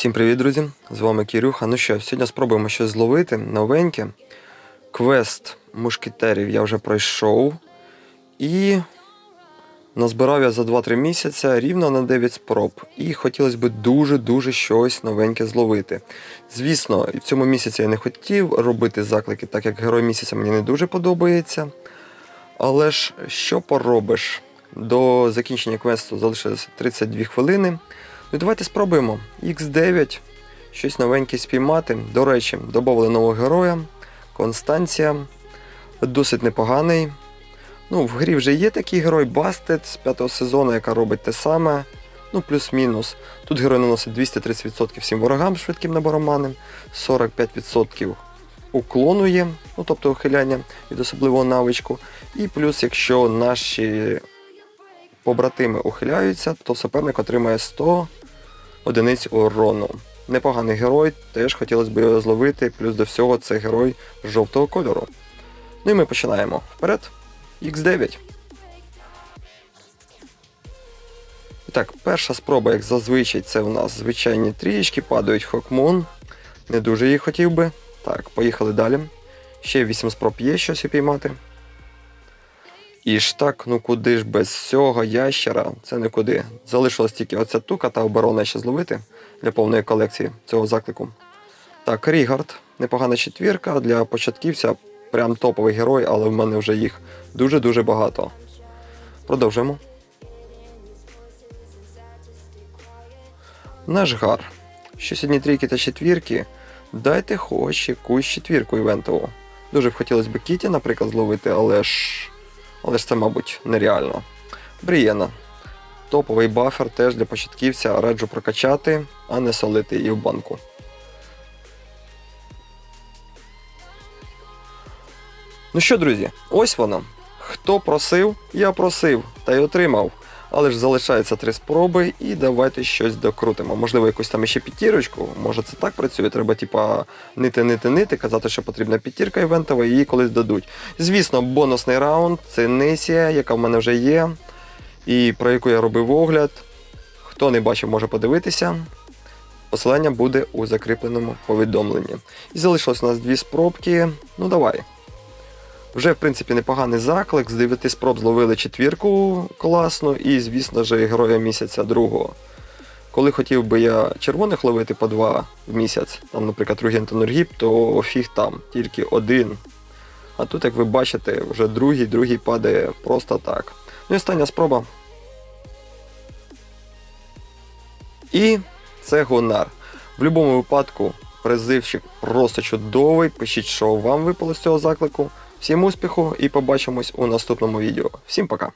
Всім привіт, друзі! З вами Кірюха. Ну що, сьогодні спробуємо щось зловити новеньке. Квест мушкетерів я вже пройшов. І назбирав я за 2-3 місяці рівно на 9 спроб. І хотілося б дуже-дуже щось новеньке зловити. Звісно, в цьому місяці я не хотів робити заклики, так як герой місяця мені не дуже подобається. Але ж що поробиш? До закінчення квесту залишилось 32 хвилини. Ну давайте спробуємо. X9, щось новеньке спіймати. До речі, додали нового героя. Констанція. Досить непоганий. Ну, в грі вже є такий герой Бастет з п'ятого сезону, яка робить те саме. Ну, плюс-мінус. Тут герой наносить 230% всім ворогам швидким набором мани, 45% уклону є, ну тобто ухиляння від особливого навичку. І плюс, якщо наші побратими ухиляються, то суперник отримає 100 одиниць урону. Непоганий герой, теж хотілося б його зловити, плюс до всього це герой жовтого кольору. Ну і ми починаємо. Вперед. Х9. І так, перша спроба, як зазвичай, це у нас звичайні трієчки, падають Хокмун. Не дуже їх хотів би. Так, поїхали далі. Ще 8 спроб є щось упіймати. І ж так, ну куди ж без цього ящера, це нікуди. Залишилось тільки оця тука та оборона ще зловити для повної колекції цього заклику. Так, Рігард, непогана четвірка для початківця, прям топовий герой, але в мене вже їх дуже-дуже багато. Продовжуємо. Наш гар. Що сьогодні трійки та четвірки. Дайте хоч якусь четвірку івентову. Дуже б хотілося б Кіті, наприклад, зловити, але ж. Але ж це, мабуть, нереально. Брієна. Топовий бафер теж для початківця раджу прокачати, а не солити її в банку. Ну що, друзі, ось воно. Хто просив, я просив та й отримав. Але ж залишається три спроби, і давайте щось докрутимо. Можливо, якусь там ще п'ятірочку. Може це так працює, треба, типа, нити, нити, нити, казати, що потрібна п'ятірка івентова, і її колись дадуть. Звісно, бонусний раунд це Несія, яка в мене вже є, і про яку я робив огляд. Хто не бачив, може подивитися. Посилання буде у закріпленому повідомленні. І залишилось у нас дві спробки. Ну давай. Вже, в принципі, непоганий заклик. З 9 спроб зловили четвірку класно, і, звісно ж, героя місяця другого. Коли хотів би я червоних ловити по два в місяць, там, наприклад, Руген Нургіп, то фіг там, тільки один. А тут, як ви бачите, вже другий, другий падає просто так. Ну і остання спроба. І це Гонар. В будь-якому випадку призивчик просто чудовий. Пишіть, що вам випало з цього заклику. Всім успіху і побачимось у наступному відео. Всім пока!